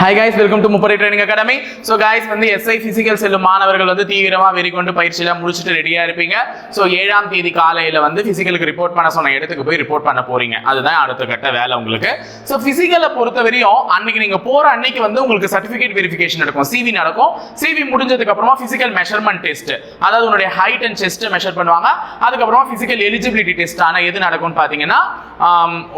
Hi guys welcome to முப்பரை training academy so guys வந்து SI physical செல்லும் மாணவர்கள் வந்து தீவிரமாக வெறிக்கொண்டு பயிற்சியெல்லாம் முடிச்சுட்டு ரெடியாக இருப்பீங்க. ஸோ ஏழாம் தேதி காலையில் வந்து ஃபிசிக்கலுக்கு ரிப்போர்ட் பண்ண சொன்ன இடத்துக்கு போய் ரிப்போர்ட் பண்ண போறீங்க. அதுதான் அடுத்த கட்ட வேலை உங்களுக்கு. ஸோ ஃபிசிக்கலை பொறுத்த வரையும் அன்னைக்கு நீங்கள் போகிற அன்னைக்கு வந்து உங்களுக்கு சர்டிஃபிகேட் வெரிஃபிகேஷன் நடக்கும். சிவி நடக்கும். சிவி முடிஞ்சதுக்கு அப்புறமா ஃபிசிக்கல் மெஷர்மெண்ட் டெஸ்ட் அதாவது உன்னுடைய ஹைட் அண்ட் செஸ்ட் மெஷர் பண்ணுவாங்க. அதுக்கப்புறமா ஃபிசிக்கல் எலிஜிபிலிட்டி டெஸ்ட் ஆனால் எது நடக்கும்னு பார்த்தீங்கன்னா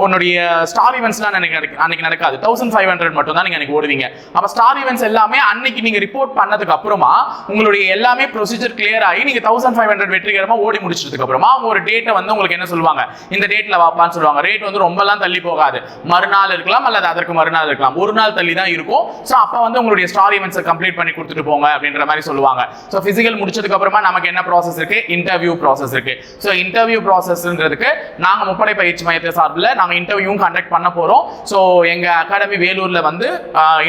உன்னுடைய ஸ்டார் ஈவெண்ட்ஸ்லாம் அன்னைக்கு அன்னைக்கு நடக்காது. தௌசண்ட் ஃபைவ் ஹண்ட்ரட் மட்டும் தான் நீங்கள் அன்னைக்கு ஓடுவீங்க. அப்போ ஸ்டார் ஈவெண்ட்ஸ் எல்லாமே அன்னைக்கு நீங்க ரிப்போர்ட் பண்ணதுக்கு அப்புறமா உங்களுடைய எல்லாமே ப்ரொசீஜர் கிளியர் ஆகி நீங்க தௌசண்ட் ஃபைவ் ஹண்ட்ரட் வெற்றிகரமா ஓடி முடிச்சதுக்கு அப்புறமா அவங்க ஒரு டேட்டை வந்து உங்களுக்கு என்ன சொல்லுவாங்க? இந்த டேட்ல வாப்பான்னு சொல்லுவாங்க. ரேட் வந்து ரொம்பலாம் தள்ளி போகாது. மறுநாள் இருக்கலாம் அல்லது அதற்கு மறுநாள் இருக்கலாம். ஒரு நாள் தள்ளி தான் இருக்கும். ஸோ அப்போ வந்து உங்களுடைய ஸ்டார் ஈவெண்ட்ஸை கம்ப்ளீட் பண்ணி கொடுத்துட்டு போங்க அப்படின்ற மாதிரி சொல்லுவாங்க. ஸோ ஃபிசிக்கல் முடிச்சதுக்கு அப்புறமா நமக்கு என்ன ப்ராசஸ் இருக்கு? இன்டர்வியூ ப்ராசஸ் இருக்கு. ஸோ இன்டர்வியூ ப்ராசஸ்ன்றதுக்கு நாங்க முப்படை பயிற்சி மையத்தை சார்பில் நாங்கள் இன்டர்வியூவும் கண்டக்ட் பண்ண போகிறோம் ஸோ எங்க அகாடமி வேலூரில் வந்து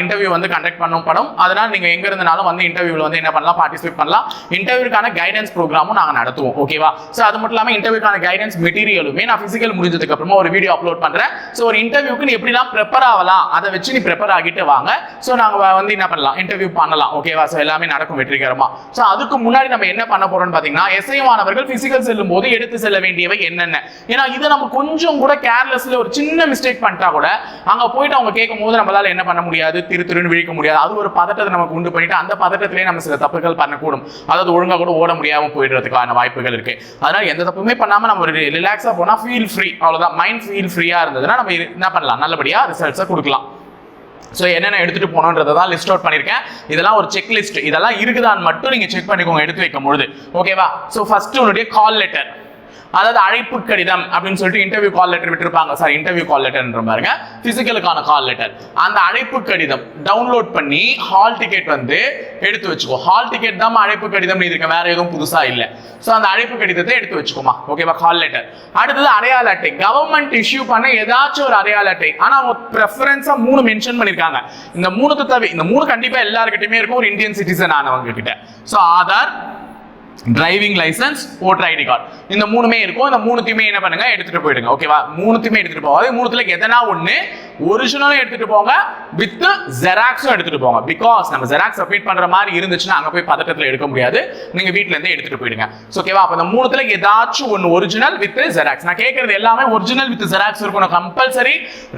இன்டர்வியூ வந்து கண்டக்ட் பண்ணும் படம். அதனால நீங்க எங்க இருந்தாலும் வந்து இன்டர்வியூல வந்து என்ன பண்ணலாம் பார்ட்டிசிபேட் பண்ணலாம். இன்டர்வியூக்கான கைடன்ஸ் ப்ரோக்ராமும் நாங்க நடத்துவோம் ஓகேவா ஸோ அது மட்டும் இல்லாம இன்டர்வியூக்கான கைடன்ஸ் மெட்டீரியலுமே நான் பிசிக்கல் முடிஞ்சதுக்கு அப்புறமா ஒரு வீடியோ அப்லோட் பண்றேன். ஸோ ஒரு இன்டர்வியூக்கு நீ எப்படிலாம் ப்ரிப்பேர் ஆகலாம் அதை வச்சு நீ ப்ரிப்பேர் ஆகிட்டு வாங்க. ஸோ நாங்க வந்து என்ன பண்ணலாம் இன்டர்வியூ பண்ணலாம் ஓகேவா ஸோ எல்லாமே நடக்கும் வெற்றிகரமா. ஸோ அதுக்கு முன்னாடி நம்ம என்ன பண்ண போறோம்னு பாத்தீங்கன்னா எஸ்ஐ மாணவர்கள் பிசிக்கல் செல்லும் போது எடுத்து செல்ல வேண்டியவை என்னென்ன? ஏன்னா இதை நம்ம கொஞ்சம் கூட கேர்லெஸ்ல ஒரு சின்ன மிஸ்டேக் பண்ணிட்டா கூட அங்க போயிட்டு அவங்க கேட்கும் போது நம்மளால என்ன பண்ண முடியாது? திரு திருன்னு விழிக்க முடியாது. அது ஒரு பதட்டத்தை நமக்கு உண்டு பண்ணிட்டு அந்த பதட்டத்திலே நம்ம சில தப்புகள் பண்ணக்கூடும். அதாவது ஒழுங்காக கூட ஓட முடியாமல் போயிடுறதுக்கான வாய்ப்புகள் இருக்கு. அதனால எந்த தப்புமே பண்ணாமல் நம்ம ஒரு ரிலாக்ஸாக போனால் ஃபீல் ஃப்ரீ அவ்வளோதான் மைண்ட் ஃபீல் ஃப்ரீயாக இருந்ததுன்னா நம்ம என்ன பண்ணலாம்? நல்லபடியாக ரிசல்ட்ஸை கொடுக்கலாம். ஸோ என்னென்ன எடுத்துட்டு போகணுன்றதை தான் லிஸ்ட் அவுட் பண்ணியிருக்கேன். இதெல்லாம் ஒரு செக் லிஸ்ட் இதெல்லாம் இருக்குதான்னு மட்டும் நீங்கள் செக் பண்ணிக்கோங்க. எடுத்து வைக்கும் பொழுது ஓகேவா ஸோ ஃபஸ்ட்டு உன்னுடைய கால் லெட்டர் அதாவது அழைப்பு கடிதம் அப்படின்னு சொல்லிட்டு இன்டர்வியூ கால் லெட்டர் விட்டுருப்பாங்க. சார் இன்டர்வியூ கால் லெட்டர்ன்ற பாருங்க. பிசிக்கலுக்கான கால் லெட்டர் அந்த அழைப்பு கடிதம் டவுன்லோட் பண்ணி ஹால் டிக்கெட் வந்து எடுத்து வச்சுக்கோ. ஹால் டிக்கெட் தான் அழைப்பு கடிதம் இதுக்கு வேற எதுவும் புதுசா இல்லை. ஸோ அந்த அழைப்பு கடிதத்தை எடுத்து வச்சுக்கோமா. ஓகேவா கால் லெட்டர் அடுத்தது அடையாள அட்டை. கவர்மெண்ட் இஷ்யூ பண்ண ஏதாச்சும் ஒரு அடையாள அட்டை. ஆனா அவங்க ப்ரெஃபரன்ஸா மூணு மென்ஷன் பண்ணிருக்காங்க இந்த மூணு தவிர இந்த மூணு கண்டிப்பா எல்லாருக்கிட்டையுமே இருக்கும். ஒரு இந்தியன் சிட்டிசன் ஆனவங்க கிட்ட. So Aadhaar driving licence voter ID card இந்த மூணுமே இருக்கும். இந்த மூணுத்தையுமே என்ன பண்ணுங்க? எடுத்துட்டு போயிடுங்க. ஓகேவா மூணுத்தையுமே எடுத்துட்டு போகாது. மூணுத்துல எதனா ஒன்று ஒரிஜினலும் எடுத்துட்டு போங்க. வித் ஜெராக்ஸும் எடுத்துட்டு போங்க. பிகாஸ் நம்ம ஜெராக்ஸ் சப்மிட் பண்ற மாதிரி இருந்துச்சுன்னா அங்க போய் பதட்டத்துல எடுக்க முடியாது. நீங்க வீட்ல இருந்தே எடுத்துட்டு போயிடுங்க. ஓகேவா அப்ப இந்த மூணுத்துல ஏதாச்சும் ஒன்னு ஒரிஜினல் வித் ஜெராக்ஸ் நான் கேட்கறது எல்லாமே ஒரிஜினல் வித் ஜெராக்ஸ் இருக்கணும். கம்பல்சரி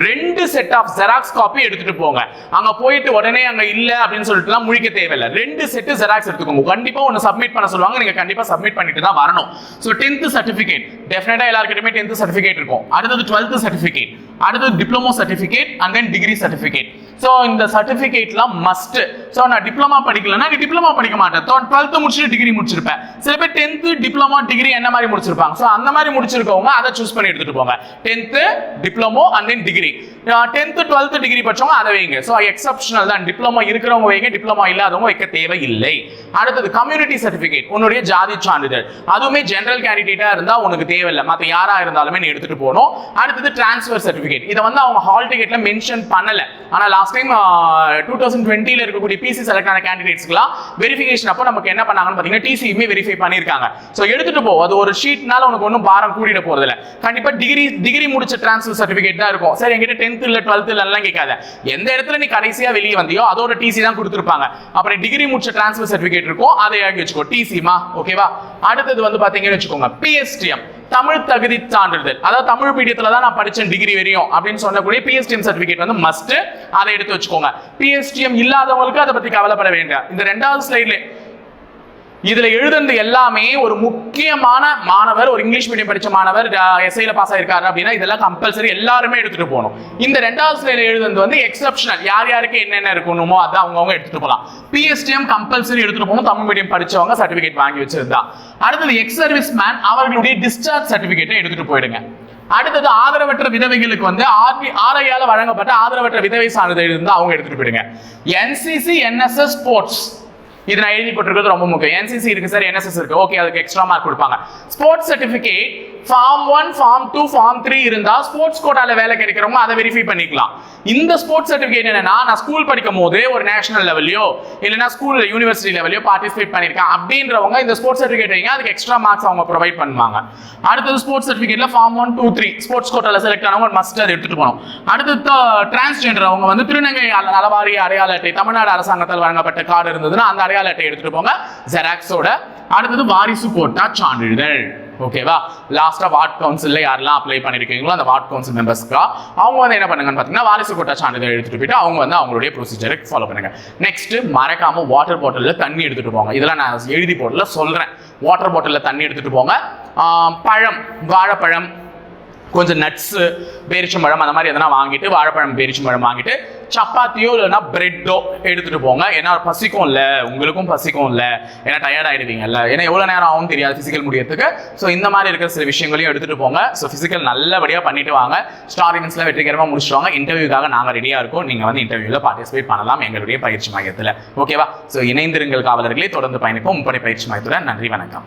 ரெண்டு செட் ஆஃப் ஜெராக்ஸ் காப்பி எடுத்துட்டு போங்க. அங்க போயிட்டு உடனே அங்க இல்ல அப்படின்னு சொல்லிட்டுலாம் முழிக்க தேவையில்லை. ரெண்டு செட் ஜெராக்ஸ் எடுத்துக்கோங்க. கண்டிப்பா ஒன்னு சப்மிட் பண்ண சொல்லுவாங்க. நீங்க கண்டிப்பா சப்மிட் பண்ணிட்டு தான் வரணும். ஸோ டென்த் சர்டிஃபிகேட் டெஃபினட்டா எல்லாருக்கிட்டுமே டென்த் சர்டிஃபிகேட் இருக்கும். அடுத்தது டுவெல்த் சர்டிஃபிகேட் அடுத்தது diploma certificate and then degree certificate so இந்த சர்டிஃபிகேட்லாம் மஸ்ட் ஸோ நான் டிப்ளமா படிக்கலன்னா நீ டிப்ளமா படிக்க மாட்டேன் டுவெல்த்து முடிச்சுட்டு டிகிரி முடிச்சிருப்பேன். சில பேர் டென்த்து டிப்ளமோ டிகிரி என்ன மாதிரி முடிச்சிருப்பாங்க? ஸோ அந்த மாதிரி முடிச்சிருக்கவங்க அதை சூஸ் பண்ணி எடுத்துட்டு போங்க. Tenth diploma and then degree tenth twelfth degree படிச்சவங்க அதை வைங்க. ஸோ எக்ஸப்ஷனல் தான். டிப்ளமோ இருக்கிறவங்க வைங்க. டிப்ளமோ இல்லாதவங்க வைக்க தேவையில்லை. அடுத்தது கம்யூனிட்டி சர்டிஃபிகேட் உன்னுடைய ஜாதி சான்றிதழ். அதுவுமே ஜென்ரல் கேண்டிடேட்டா இருந்தால் உனக்கு தேவையில்லை. மற்ற யாரா இருந்தாலுமே நீ எடுத்துட்டு போகணும். அடுத்தது டிரான்ஸ்ஃபர் சர்டிஃபிகேட் இதை வந்து அவங்க ஹால் டிக்கெட்ல மென்ஷன் பண்ணல. ஆனால் லாஸ்ட் டைம் டூ தௌசண்ட் டுவெண்ட்டியில் இருக்கக்கூடிய பிசி செலக்ட் ஆன கேண்டிடேட்ஸ்க்குலாம் வெரிஃபிகேஷன் அப்போ நமக்கு என்ன பண்ணாங்கன்னு பார்த்தீங்கன்னா டிசியுமே வெரிஃபை பண்ணியிருக்காங்க. ஸோ எடுத்துட்டு போ. அது ஒரு ஷீட்னால உனக்கு ஒன்றும் பாரம் கூட்டிட போகிறதில்ல கண்டிப்பாக டிகிரி டிகிரி முடிச்ச டிரான்ஸ்ஃபர் சர்டிஃபிகேட் தான் இருக்கும். சரி என்கிட்ட டென்த் இல்லை டுவெல்த் இல்லைலாம் கேட்காத. எந்த இடத்துல நீ கடைசியாக வெளியே வந்தியோ அதோட டிசி தான் கொடுத்துருப்பாங்க. அப்புறம் டிகிரி முடிச்ச டிரான்ஸ்ஃபர் சர்டிஃபிகேட் இருக்கும் அதை ஆகி வச்சுக்கோ. டிசிமா ஓகேவா அடுத்தது வந்து பார்த்தீங்கன்னு வச்சுக்கோங்க. பிஎஸ்டிஎம் தமிழ் தகுதி சான்றிதழ். அதாவது தமிழ் மீடியத்துல தான் நான் படிச்சேன் டிகிரி வரையும் அப்படின்னு சொல்லக்கூடிய பிஎஸ்டிஎம் சர்டிஃபிகேட் வந்து மஸ்ட் அதை எடுத்து வச்சுக்கோங்க. பிஎஸ்டிஎம் இல்லாதவங்களுக்கு அதை பத்தி கவலைப்பட வேண்டாம். இந்த ரெண்டாவது ஸ்லைட்லேயே இதுல எழுதுனது எல்லாமே ஒரு முக்கியமான மாணவர் ஒரு இங்கிலீஷ் மீடியம் படிச்ச மாணவர் எஸ்ஐல பாஸ் ஆயிருக்காரு அப்படின்னா இதெல்லாம் கம்பல்சரி எல்லாருமே எடுத்துட்டு போகணும். இந்த ரெண்டாவது சிலையில எழுதுனது வந்து எக்ஸப்ஷனல் யார் யாருக்கு என்னென்ன இருக்கணுமோ அதான் அவங்கவுங்க எடுத்துட்டு போகலாம். பிஎஸ்டிஎம் கம்பல்சரி எடுத்துட்டு போகணும். தமிழ் மீடியம் படிச்சவங்க சர்டிபிகேட் வாங்கி வச்சிருந்தா. அடுத்தது எக்ஸ் சர்வீஸ் மேன் அவர்களுடைய டிஸ்சார்ஜ் சர்டிபிகேட்டை எடுத்துட்டு போயிடுங்க. அடுத்தது ஆதரவற்ற விதவைகளுக்கு வந்து ஆர்பி ஆர்ஐயால வழங்கப்பட்ட ஆதரவற்ற விதவை சான்றிதழ் இருந்தால் அவங்க எடுத்துட்டு போயிடுங்க. என்சிசி என்எஸ்எஸ் ஸ்போர்ட்ஸ் இது நான் எழுதி போட்டிருக்கிறது ரொம்ப முக்கியம். என்சிசி இருக்கு சார் என்எஸ்எஸ் இருக்கு. ஓகே அதுக்கு எக்ஸ்ட்ரா மார்க் கொடுப்பாங்க. Sports certificate form one form two form three இருந்தால் ஸ்போர்ட்ஸ் கோட்டாவில் வேலை கிடைக்கிறவங்க அதை வெரிஃபை பண்ணிக்கலாம். இந்த ஸ்போர்ட்ஸ் சர்டிஃபிகேட் என்னன்னா நான் ஸ்கூல் படிக்கும் போது ஒரு நேஷனல் லெவலையோ இல்லைன்னா ஸ்கூல் யூனிவர்சிட்டி லெவலையோ பார்ட்டிசிபேட் பண்ணியிருக்கேன். அப்படின்றவங்க இந்த ஸ்போர்ட்ஸ் சர்டிஃபிகேட் வைங்க அதுக்கு எக்ஸ்ட்ரா மார்க்ஸ் அவங்க ப்ரொவைட் பண்ணுவாங்க. அடுத்தது sports சர்டிஃபிகேட்ல form one two three sports கோட்டாவில் செலக்ட் ஆனவங்க மஸ்ட் அதை எடுத்துட்டு போகணும். அடுத்து டிரான்ஸ்ஜெண்டர் அவங்க வந்து திருநங்கை அல- நலவாரி அடையாள அட்டை தமிழ்நாடு அரசாங்கத்தால் வழங்கப்பட்ட கார்டு இருந்ததுன்னா அந்த அடையாள அட்டை எடுத்துட்டு போங்க ஜெராக்ஸோட அடுத்தது வாரிசு கோட்டா சான்றிதழ். ஓகேவா லாஸ்ட்டாக வார்ட் கவுன்சிலில் யாரெல்லாம் அப்ளை பண்ணியிருக்கீங்களோ அந்த வார்ட் கவுன்சில் மெம்பர்ஸ்க்கா அவங்க வந்து என்ன பண்ணுங்கன்னு பார்த்தீங்கன்னா வாரிசு கோட்டா சான்றிதழ் எடுத்துகிட்டு போயிட்டு அவங்க வந்து அவங்களுடைய ப்ரொசீஜரை ஃபாலோ பண்ணுங்க. நெக்ஸ்ட் மறக்காமல் வாட்டர் பாட்டிலில் தண்ணி எடுத்துகிட்டு போங்க. இதெல்லாம் நான் எழுதி போட்டில் சொல்கிறேன் வாட்டர் பாட்டிலில் தண்ணி எடுத்துகிட்டு போங்க. பழம் வாழைப்பழம் கொஞ்சம் நட்ஸு பேரிச்சம்பழம் அந்த மாதிரி எதனா வாங்கிட்டு வாழைப்பழம் பேரிச்சம்பழம் வாங்கிட்டு சப்பாத்தியோ இல்லைன்னா பிரெட்டோ எடுத்துகிட்டு போங்க. ஏன்னா பசிக்கும் இல்லை உங்களுக்கும் பசிக்கும் இல்லை. ஏன்னா டயர்ட் ஆயிடுவீங்கல்ல. ஏன்னா எவ்வளோ நேரம் ஆகும் தெரியாது ஃபிசிக்கல் முடியறதுக்கு. ஸோ இந்த மாதிரி இருக்கிற சில விஷயங்களையும் எடுத்துகிட்டு போங்க. ஸோ ஃபிசிக்கல் நல்லபடியாக பண்ணிட்டு வாங்க. ஸ்டார் இவெண்ட்ஸில் வெற்றிகரமாக முடிச்சுவாங்க இன்டர்வியூக்காக நாங்கள் ரெடியாக இருக்கோம். நீங்கள் வந்து இன்டர்வியூவில் பார்ட்டிசிபேட் பண்ணலாம் எங்களுடைய பயிற்சி மையத்தில். ஓகேவா ஸோ இணைந்திருங்கள் காவலர்களே. தொடர்ந்து பயணிப்போம். முப்படை பயிற்சி மையத்துடன் நன்றி வணக்கம்.